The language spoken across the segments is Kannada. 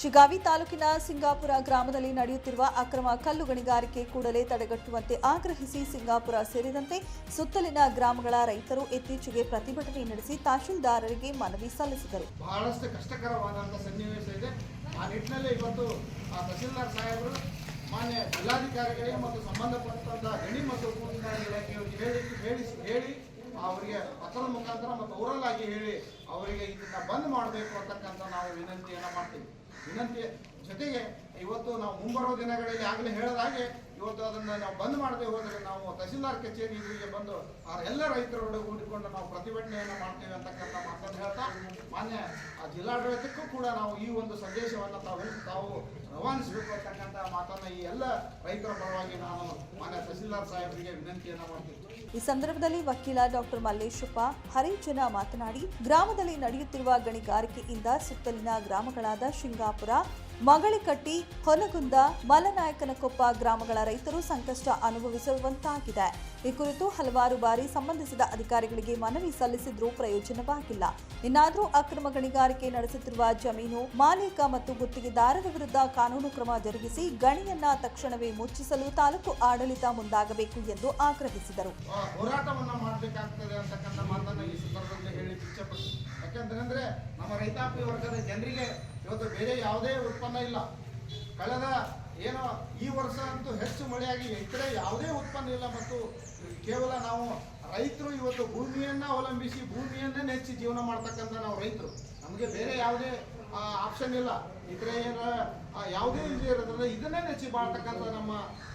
ಶಿಗಾವಿ ತಾಲೂಕಿನ ಸಿಂಗಾಪುರ ಗ್ರಾಮದಲ್ಲಿ ನಡೆಯುತ್ತಿರುವ ಅಕ್ರಮ ಕಲ್ಲು ಗಣಿಗಾರಿಕೆ ಕೂಡಲೇ ತಡೆಗಟ್ಟುವಂತೆ ಆಗ್ರಹಿಸಿ ಸಿಂಗಾಪುರ ಸೇರಿದಂತೆ ಸುತ್ತಲಿನ ಗ್ರಾಮಗಳ ರೈತರು ಇತ್ತೀಚೆಗೆ ಪ್ರತಿಭಟನೆ ನಡೆಸಿ ತಹಶೀಲ್ದಾರರಿಗೆ ಮನವಿ ಸಲ್ಲಿಸಿದರು. ಬಹಳಷ್ಟು ಕಷ್ಟಕರವಾದಂತಹ ಸನ್ನಿವೇಶ ಇದೆ. ಆ ನಿಟ್ಟಿನಲ್ಲಿ ಇವತ್ತು ಆ ತಹಸೀಲ್ದಾರ್ ಸಾಹೇಬರು ಮಾನ್ಯ ಜಿಲ್ಲಾಧಿಕಾರಿಗಳಿಗೆ ಮತ್ತು ಸಂಬಂಧಪಟ್ಟಂತ ಗಣಿ ಮತ್ತು ಹೇಳಿ ಹೇಳಿ ಅವರಿಗೆ ಪತ್ರದ ಮುಖಾಂತರ ಮತ್ತು ಊರಲ್ಲಾಗಿ ಹೇಳಿ ಅವರಿಗೆ ಇದನ್ನ ಬಂದ್ ಮಾಡಬೇಕು ಅಂತಕ್ಕಂಥ ನಾವು ವಿನಂತಿಯನ್ನು ಮಾಡ್ತೀವಿ. 你看爹 ಜೊತೆಗೆ ಇವತ್ತು ನಾವು ಮುಂಬರುವ ದಿನಗಳಲ್ಲಿ ಆಗಲೇ ಹೇಳಿದಾಗೆ ಇವತ್ತು ಅದನ್ನು ನಾವು ಬಂದ್ ಮಾಡದೆ ಹೋದರೆ ನಾವು ತಹಸೀಲ್ದಾರ್ ಕಚೇರಿ ಇದರಿಗೆ ಬಂದು ಎಲ್ಲ ರೈತರೊಳಗೆ ಕೂಡಿಕೊಂಡು ನಾವು ಪ್ರತಿಭಟನೆಯನ್ನು ಮಾಡ್ತೇವೆ ಅಂತಕ್ಕಂಥ ಮಾತನ್ನು ಹೇಳ್ತಾ ಮಾನ್ಯ ಆ ಜಿಲ್ಲಾಡಳಿತಕ್ಕೂ ಕೂಡ ನಾವು ಈ ಒಂದು ಸಂದೇಶವನ್ನು ತಾವು ತಾವು ರವಾನಿಸಬೇಕು ಅಂತಕ್ಕಂಥ ಮಾತನ್ನು ಈ ಎಲ್ಲ ರೈತರ ಪರವಾಗಿ ನಾನು ಮಾನ್ಯ ತಹಸೀಲ್ದಾರ್ ಸಾಹೇಬರಿಗೆ ವಿನಂತಿಯನ್ನು ಮಾಡ್ತೀವಿ ಈ ಸಂದರ್ಭದಲ್ಲಿ ವಕೀಲ ಡಾಕ್ಟರ್ ಮಲ್ಲೇಶಪ್ಪ ಹರಿಜನ ಮಾತನಾಡಿ, ಗ್ರಾಮದಲ್ಲಿ ನಡೆಯುತ್ತಿರುವ ಗಣಿಗಾರಿಕೆಯಿಂದ ಸುತ್ತಲಿನ ಗ್ರಾಮಗಳಾದ ಶಿಂಗಾಪುರ ಮಗಳಿಕಟ್ಟಿ ಹೊನಗುಂದ ಮಲನಾಯಕನಕೊಪ್ಪ ಗ್ರಾಮಗಳ ರೈತರು ಸಂಕಷ್ಟ ಅನುಭವಿಸುವಂತಾಗಿದೆ. ಈ ಕುರಿತು ಹಲವಾರು ಬಾರಿ ಸಂಬಂಧಿಸಿದ ಅಧಿಕಾರಿಗಳಿಗೆ ಮನವಿ ಸಲ್ಲಿಸಿದ್ರೂ ಪ್ರಯೋಜನವಾಗಿಲ್ಲ. ಇನ್ನಾದರೂ ಅಕ್ರಮ ಗಣಿಗಾರಿಕೆ ನಡೆಸುತ್ತಿರುವ ಜಮೀನು, ಮಾಲೀಕ ಮತ್ತು ಗುತ್ತಿಗೆದಾರರ ವಿರುದ್ಧ ಕಾನೂನು ಕ್ರಮ ಜರುಗಿಸಿ ಗಣಿಯನ್ನ ತಕ್ಷಣವೇ ಮುಚ್ಚಿಸಲು ತಾಲೂಕು ಆಡಳಿತ ಮುಂದಾಗಬೇಕು ಎಂದು ಆಗ್ರಹಿಸಿದರು. ನಮ್ಮ ರೈತಾಪಿ ವರ್ಗದ ಜನರಿಗೆ ಇವತ್ತು ಬೇರೆ ಯಾವುದೇ ಉತ್ಪನ್ನ ಇಲ್ಲ. ಕಳೆದ ಏನೋ ಈ ವರ್ಷ ಅಂತೂ ಹೆಚ್ಚು ಮಳೆಯಾಗಿ ಈ ಯಾವುದೇ ಉತ್ಪನ್ನ ಇಲ್ಲ ಮತ್ತು ಕೇವಲ ನಾವು ರೈತರು ಇವತ್ತು ಭೂಮಿಯನ್ನ ಅವಲಂಬಿಸಿ ಭೂಮಿಯನ್ನೇ ನೆಚ್ಚಿ ಜೀವನ ಮಾಡ್ತಕ್ಕಂಥ ನಾವು ರೈತರು. ನಮಗೆ ಬೇರೆ ಯಾವುದೇ ಆಪ್ಷನ್ ಇಲ್ಲ. ಇದ್ರೆ ಏನ ಯಾವುದೇ ಇಲ್ಲದೆ ಇರೋದ್ರಿಂದ ಇದನ್ನೇ ನೆಚ್ಚಿ ಬಾಳ್ತಕ್ಕಂಥ ನಮ್ಮ,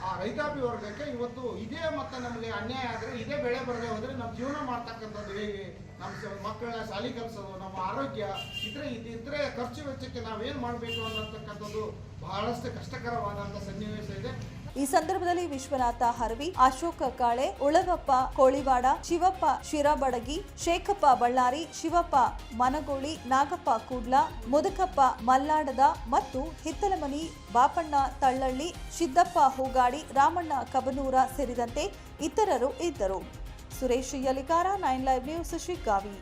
ಆ, ರೈತಾಪಿ ವರ್ಗಕ್ಕೆ ಇವತ್ತು ಇದೇ ಮತ್ತೆ ನಮಗೆ ಅನ್ಯಾಯ ಆದರೆ ಇದೇ ಬೆಳೆ ಬರದೆ ಹೋದ್ರೆ ನಮ್ಮ ಜೀವನ ಮಾಡ್ತಕ್ಕಂಥದ್ದು ಹೇಗೆ? ನಮ್ಮ ಮಕ್ಕಳ ಶಾಲೆ ಕಲಿಸೋದು, ನಮ್ಮ ಆರೋಗ್ಯ, ಇದ್ರೆ ಇದ್- ಇದ್ರೆ ಖರ್ಚು ವೆಚ್ಚಕ್ಕೆ ನಾವೇನು ಮಾಡಬೇಕು ಅನ್ನತಕ್ಕಂಥದ್ದು ಬಹಳಷ್ಟು ಕಷ್ಟಕರವಾದಂಥ ಸನ್ನಿವೇಶ ಇದೆ. ಈ ಸಂದರ್ಭದಲ್ಲಿ ವಿಶ್ವನಾಥ ಹರವಿ, ಅಶೋಕ ಕಾಳೆ, ಉಳಗಪ್ಪ ಕೋಳಿವಾಡ, ಶಿವಪ್ಪ ಶಿರಬಡಗಿ, ಶೇಖಪ್ಪ ಬಳ್ಳಾರಿ, ಶಿವಪ್ಪ ಮನಗೋಳಿ, ನಾಗಪ್ಪ ಕೂಡ್ಲ, ಮುದುಕಪ್ಪ ಮಲ್ಲಾಡದ ಮತ್ತು ಹಿತ್ತಲಮನಿ ಬಾಪಣ್ಣ ತಳ್ಳಳ್ಳಿ, ಸಿದ್ದಪ್ಪ ಹೂಗಾಡಿ, ರಾಮಣ್ಣ ಕಬನೂರ ಸೇರಿದಂತೆ ಇತರರು ಇದ್ದರು. Suresh Yalikar, nine live news Shiggavi